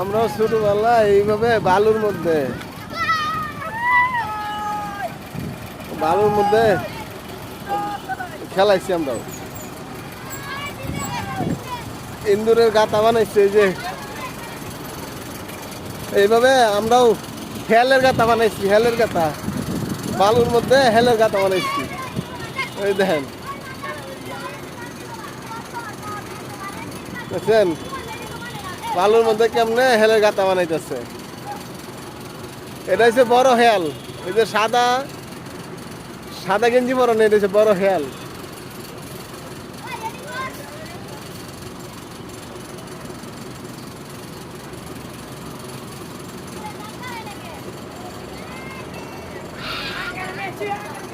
আমরাও ছোটবেলায় এইভাবে বালুর মধ্যে। বালুর মধ্যে খেলাইছি আমরাও। ইন্দুরের গাতা বানাইছে যে। এইভাবে আমরাও হেলের গাতা বানাইছি, হেলের গাতা। বালুর মধ্যে হেলের গাতা বানাইছি। ওই দেখেন। বুঝছেন বালুর মধ্যে কেমনে হেলের গাতা বানাইতেছে? এটা হচ্ছে বড় হেয়াল। এই যে সাদা সাদা গেঞ্জি বড় নেই এটা হচ্ছে বড় হেয়াল। Yeah.